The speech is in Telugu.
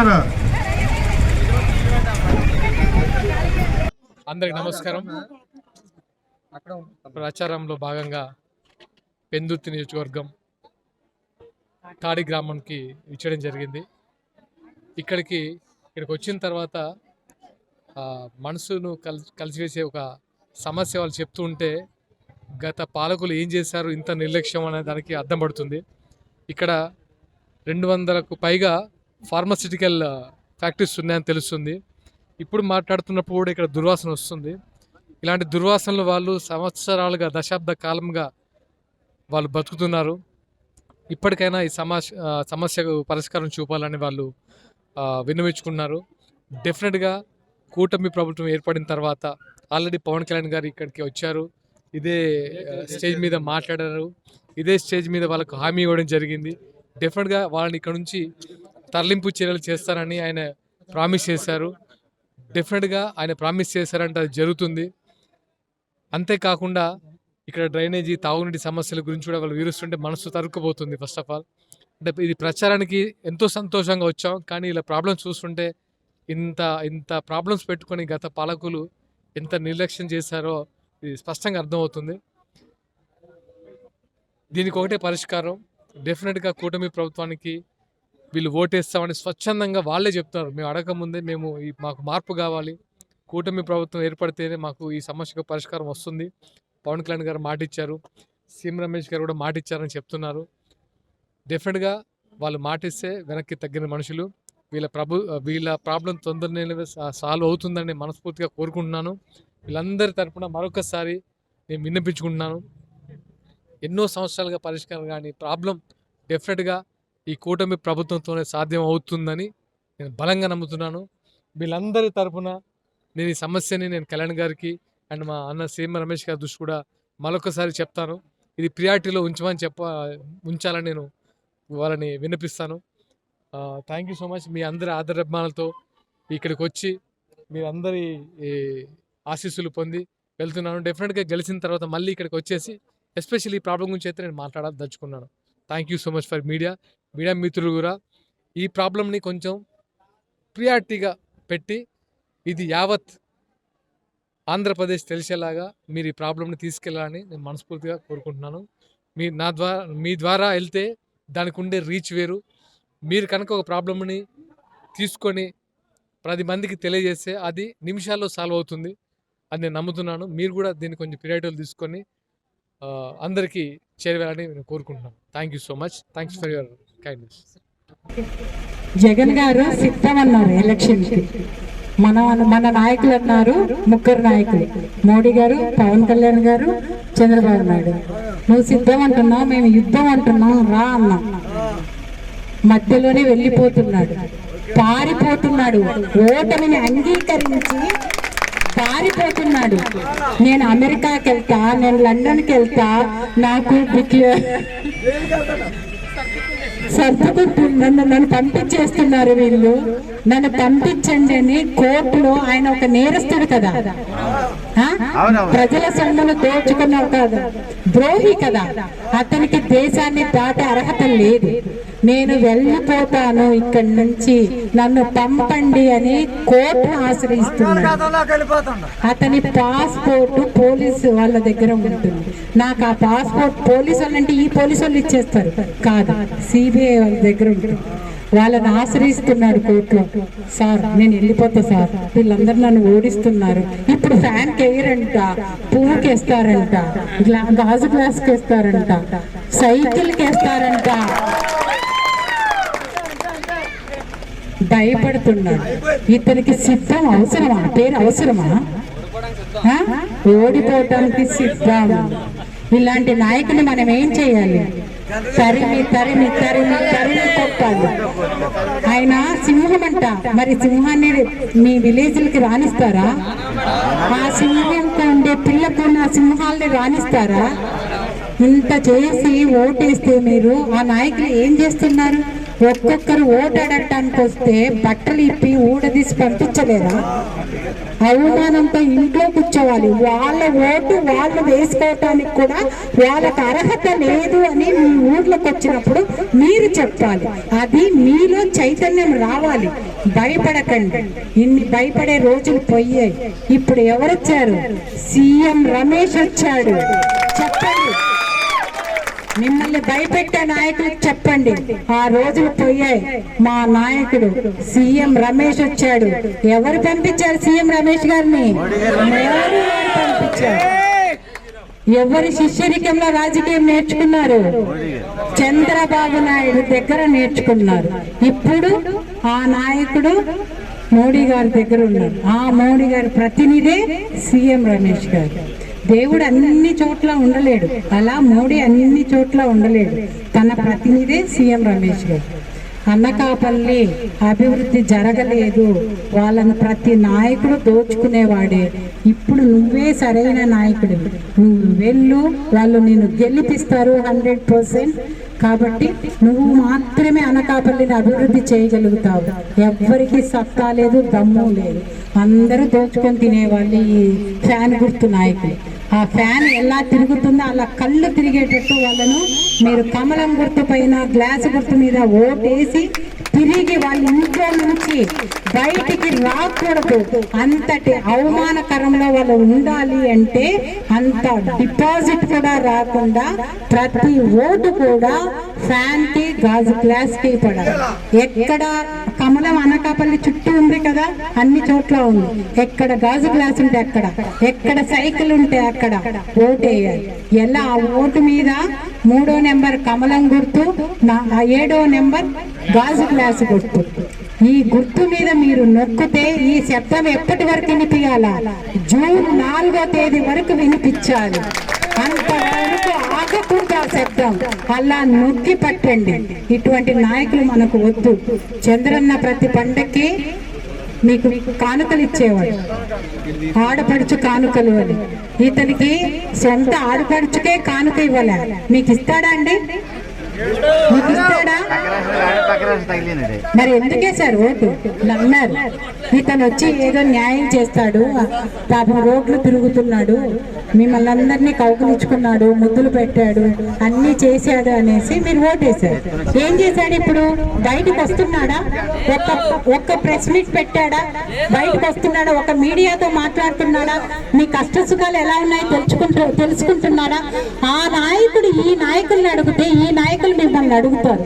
మాట్లాడతారు అందరికి నమస్కారం. ప్రచారంలో భాగంగా పెందుర్తి నియోజకవర్గం తాడి గ్రామంకి ఇచ్చడం జరిగింది. ఇక్కడికి ఇక్కడికి వచ్చిన తర్వాత మనసును కల్ కలిసివేసే ఒక సమస్య వాళ్ళు చెప్తూ ఉంటే గత పాలకులు ఏం చేశారు ఇంత నిర్లక్ష్యం అనే దానికి అర్థం పడుతుంది. ఇక్కడ రెండు వందలకు పైగా ఫార్మాసిటికల్ ఫ్యాక్టరీస్ uh, ఉన్నాయని తెలుస్తుంది. ఇప్పుడు మాట్లాడుతున్నప్పుడు కూడా ఇక్కడ దుర్వాసన వస్తుంది. ఇలాంటి దుర్వాసనలు వాళ్ళు సంవత్సరాలుగా దశాబ్ద కాలంగా వాళ్ళు బతుకుతున్నారు. ఇప్పటికైనా ఈ సమస్య సమస్యకు పరిష్కారం చూపాలని వాళ్ళు విన్నవించుకున్నారు. డెఫినెట్గా కూటమి ప్రభుత్వం ఏర్పడిన తర్వాత ఆల్రెడీ పవన్ కళ్యాణ్ గారు ఇక్కడికి వచ్చారు. ఇదే స్టేజ్ మీద మాట్లాడారు. ఇదే స్టేజ్ మీద వాళ్ళకు హామీ ఇవ్వడం జరిగింది. డెఫినెట్గా వాళ్ళని ఇక్కడ నుంచి తరలింపు చర్యలు చేస్తారని ఆయన ప్రామిస్ చేశారు. డెఫినెట్గా ఆయన ప్రామిస్ చేశారంటే అది జరుగుతుంది. అంతేకాకుండా ఇక్కడ డ్రైనేజీ తాగునీటి సమస్యల గురించి కూడా వాళ్ళు వీరుస్తుంటే మనసు తరుక్కుపోతుంది ఫస్ట్ ఆఫ్ ఆల్ అంటే ఇది ప్రచారానికి ఎంతో సంతోషంగా వచ్చాం. కానీ ఇలా ప్రాబ్లమ్స్ చూస్తుంటే ఇంత ఇంత ప్రాబ్లమ్స్ పెట్టుకొని గత పాలకులు ఎంత నిర్లక్ష్యం చేశారో ఇది స్పష్టంగా అర్థమవుతుంది. దీనికి ఒకటే పరిష్కారం. డెఫినెట్గా కూటమి ప్రభుత్వానికి వీళ్ళు ఓటేస్తామని స్వచ్ఛందంగా వాళ్ళే చెప్తున్నారు. మేము అడగకముందే మేము మాకు మార్పు కావాలి. కూటమి ప్రభుత్వం ఏర్పడితేనే మాకు ఈ సమస్యకు పరిష్కారం వస్తుంది. పవన్ కళ్యాణ్ గారు మాట ఇచ్చారు సీఎం రమేష్ గారు కూడా మాట ఇచ్చారని చెప్తున్నారు. డెఫినెట్గా వాళ్ళు మాటిస్తే వెనక్కి తగ్గిన మనుషులు. వీళ్ళ ప్రభు వీళ్ళ ప్రాబ్లం తొందరనే సాల్వ్ అవుతుందని మనస్ఫూర్తిగా కోరుకుంటున్నాను. వీళ్ళందరి తరపున మరొకసారి నేను విన్నపించుకుంటున్నాను. ఎన్నో సంవత్సరాలుగా పరిష్కారం కానీ ప్రాబ్లం డెఫినెట్గా ఈ కూటమి ప్రభుత్వంతోనే సాధ్యం అవుతుందని నేను బలంగా నమ్ముతున్నాను. వీళ్ళందరి తరపున నేను ఈ సమస్యని నేను కళ్యాణ్ గారికి అండ్ మా అన్న సీఎం రమేష్ గారి దృష్టి కూడా మరొకసారి చెప్తాను. ఇది ప్రియారిటీలో ఉంచమని చెప్ప ఉంచాలని నేను వాళ్ళని విన్నపిస్తాను. థ్యాంక్ యూ సో మచ్ మీ అందరి ఆదరాభిమానాలతో ఇక్కడికి వచ్చి మీరందరి ఆశీస్సులు పొంది వెళ్తున్నాను. డెఫినెట్గా గెలిచిన తర్వాత మళ్ళీ ఇక్కడికి వచ్చేసి ఎస్పెషల్లీ ఈ ప్రాబ్లం గురించి అయితే నేను మాట్లాడాలి దచ్చుకున్నాను thank you so much for media media మిత్రులు కూడా ఈ ప్రాబ్లమ్ని కొంచెం ప్రియారిటీగా పెట్టి ఇది యావత్ ఆంధ్రప్రదేశ్ తెలిసేలాగా మీరు ఈ ప్రాబ్లమ్ని తీసుకెళ్ళాలని నేను మనస్ఫూర్తిగా కోరుకుంటున్నాను. మీ నా ద్వారా మీ ద్వారా వెళ్తే దానికి ఉండే రీచ్ వేరు. మీరు కనుక ఒక ప్రాబ్లమ్ని తీసుకొని పది మందికి తెలియజేస్తే అది నిమిషాల్లో సాల్వ్ అవుతుంది అని నేను నమ్ముతున్నాను. మీరు కూడా దీన్ని కొంచెం ప్రియారిటీలు తీసుకొని అందరికీ చేరవేయాలని నేను కోరుకుంటున్నాను. Thank you so much. Thanks for your Jagan garu సిద్ధమన్నారు ఎలక్షన్కి మన మన నాయకులు అన్నారు ముగ్గురు నాయకులు. మోడీ గారు పవన్ కళ్యాణ్ గారు చంద్రబాబు నాయుడు. నువ్వు సిద్ధం అంటున్నావు మేము యుద్ధం అంటున్నాం రా అన్నాం. మధ్యలోనే వెళ్ళిపోతున్నాడు. పారిపోతున్నాడు. ఓటమిని అంగీకరించి పారిపోతున్నాడు. నేను అమెరికాకి వెళ్తా నేను లండన్కి వెళ్తా నాకు బిక్లే సర్దుకుంటు నన్ను నన్ను పంపించేస్తున్నారు వీళ్ళు. నన్ను పంపించండి అని కోర్టులో ఆయన ఒక నేరస్తుడు కదా. ఆ? ప్రజల సొమ్మును దోచుకున్న ఒక ద్రోహి కదా. అతనికి దేశాన్ని దాటే అర్హత లేదు. నేను వెళ్ళిపోతాను ఇక్కడి నుంచి. నన్ను పంపండి అని కోర్టును ఆశ్రయిస్తున్నాడు అతని పాస్పోర్ట్ పోలీసు వాళ్ళ దగ్గర ఉంటుంది. నాకు ఆ పాస్పోర్ట్ పోలీసు వాళ్ళంటే ఈ పోలీసు వాళ్ళు ఇచ్చేస్తారు. కాదు సిబిఐ వాళ్ళ దగ్గర ఉంటుంది. వాళ్ళని ఆశ్రయిస్తున్నాడు కోర్టులో. సార్ నేను వెళ్ళిపోతా సార్. వీళ్ళందరూ నన్ను ఓడిస్తున్నారు. ఇప్పుడు ఫ్యాన్ వేయరంట పువ్వుకి వేస్తారంట గ్లా గాజు గ్లాస్కి వేస్తారంట సైకిల్కి వేస్తారంట భయపడుతున్నాడు. ఇతనికి సిద్ధం అవసరమా? పేరు అవసరమా? ఓడిపోవటానికి సిద్ధం. ఇలాంటి నాయకుని మనం ఏం చేయాలి? తరిమి తరిమి తరిమి తరిమి కొట్టాలి. ఆయన సింహం అంట మరి సింహాన్ని మీ విలేజ్లకి రాణిస్తారా ఆ సింహంతో ఉండే పిల్లకు నా సింహాల్ని రాణిస్తారా ఇంత చేసి ఓటేస్తే మీరు ఆ నాయకులు ఏం చేస్తున్నారు? ఒక్కొక్కరు ఓటాడటానికి వస్తే బట్టలు ఇప్పి ఊడదీసి పంపించలేదా? అవమానంతో ఇంట్లో కూర్చోవాలి. వాళ్ళ ఓటు వాళ్ళు వేసుకోవటానికి కూడా వాళ్ళకి అర్హత లేదు అని మీ ఊర్లోకి వచ్చినప్పుడు మీరు చెప్పాలి. అది మీలో చైతన్యం రావాలి. భయపడకండి. ఇన్ని భయపడే రోజులు పోయాయి. ఇప్పుడు ఎవరొచ్చారు? సీఎం రమేష్ వచ్చాడు. చెప్పండి. మిమ్మల్ని భయపెట్టే నాయకులకు చెప్పండి. ఆ రోజులు పోయాయి. మా నాయకుడు సీఎం రమేష్ వచ్చాడు. ఎవరు పంపించారు సీఎం రమేష్ గారిని? పంపించారు ఎవరి శిష్యరికంలో రాజకీయం నేర్చుకున్నారు? చంద్రబాబు నాయుడు దగ్గర నేర్చుకున్నారు. ఇప్పుడు ఆ నాయకుడు మోడీ గారి దగ్గర ఉన్నారు. ఆ మోడీ గారి ప్రతినిధి సీఎం రమేష్ గారు. దేవుడు అన్ని చోట్ల ఉండలేడు. అలా మోడీ అన్ని చోట్ల ఉండలేడు. తన ప్రతినిధే సీఎం రమేష్ గారు. అన్నకాపల్లి అభివృద్ధి జరగలేదు. వాళ్ళను ప్రతి నాయకుడు దోచుకునేవాడే. ఇప్పుడు నువ్వే సరైన నాయకుడు. నువ్వు వెళ్ళు. వాళ్ళు నేను గెలిపిస్తారు హండ్రెడ్ పర్సెంట్. కాబట్టి నువ్వు మాత్రమే అనకాపల్లిని అభివృద్ధి చేయగలుగుతావు. ఎవ్వరికి సత్తా లేదు దమ్ము లేదు. అందరూ దోచుకొని తినేవాళ్ళు ఈ ఫ్యాన్ గుర్తు నాయకులు. ఆ ఫ్యాన్ ఎలా తిరుగుతుందో అలా కళ్ళు తిరిగేటట్టు వాళ్ళను మీరు కమలం గుర్తు పైన గ్లాస్ గుర్తు మీద ఓటేసి తిరిగి వాళ్ళ ఇంట్లో నుంచి బయటికి రాకూడదు. అంతటి అవమానకరంలో వాళ్ళు ఉండాలి అంటే అంత డిపాజిట్ కూడా రాకుండా ప్రతి ఓటు కూడా ఫ్యాన్కి గాజు గ్లాస్కి పడాలి. ఎక్కడ కమలం అనకాపల్లి చుట్టూ ఉంది కదా అన్ని చోట్ల ఉంది. ఎక్కడ గాజు గ్లాస్ ఉంటే అక్కడ ఎక్కడ సైకిల్ ఉంటే అక్కడ ఓటు వేయాలి ఎలా? ఆ ఓటు మీద మూడో నెంబర్ కమలం గుర్తు నా- ఆ ఏడో నెంబర్ గాజు గ్లాసు గుర్తు. ఈ గుర్తు మీద మీరు నొక్కితే ఈ శబ్దం ఎప్పటి వరకు వినిపించాలా జూన్ నాలుగో తేదీ వరకు వినిపించాలి. అంతవరకు ఆగకూడదు ఆ శబ్దం అలా నొక్కి పట్టండి. ఇటువంటి నాయకులు మనకు వద్దు. చంద్రన్న ప్రతి పండక్కి మీకు కానుకలు ఇచ్చేవాడు. ఆడపడుచు కానుకలు అని. ఇతనికి సొంత ఆడపడుచుకే కానుక ఇవ్వలే. మీకు ఇస్తాడా అండి? మీకు ఇస్తాడా? మరి ఎందుకే సార్ ఓటు? నమ్మారు. ఇతను వచ్చి ఏదో న్యాయం చేస్తాడు పాపం రోడ్లు తిరుగుతున్నాడు మిమ్మల్ని అందరినీ కౌకులించుకున్నాడు ముద్దులు పెట్టాడు అన్ని చేశాడు అనేసి మీరు ఓటేశారు. ఏం చేశాడు ఇప్పుడు? బయటకు వస్తున్నాడా? ఒక్క ఒక్క ప్రెస్ మీట్ పెట్టాడా? బయటకు వస్తున్నాడా? ఒక మీడియాతో మాట్లాడుతున్నాడా? మీ కష్ట సుఖాలు ఎలా ఉన్నాయో తెలుసుకుంటు తెలుసుకుంటున్నాడా? ఆ నాయకుడు ఈ నాయకుల్ని అడిగితే ఈ నాయకులు మిమ్మల్ని అడుగుతారు.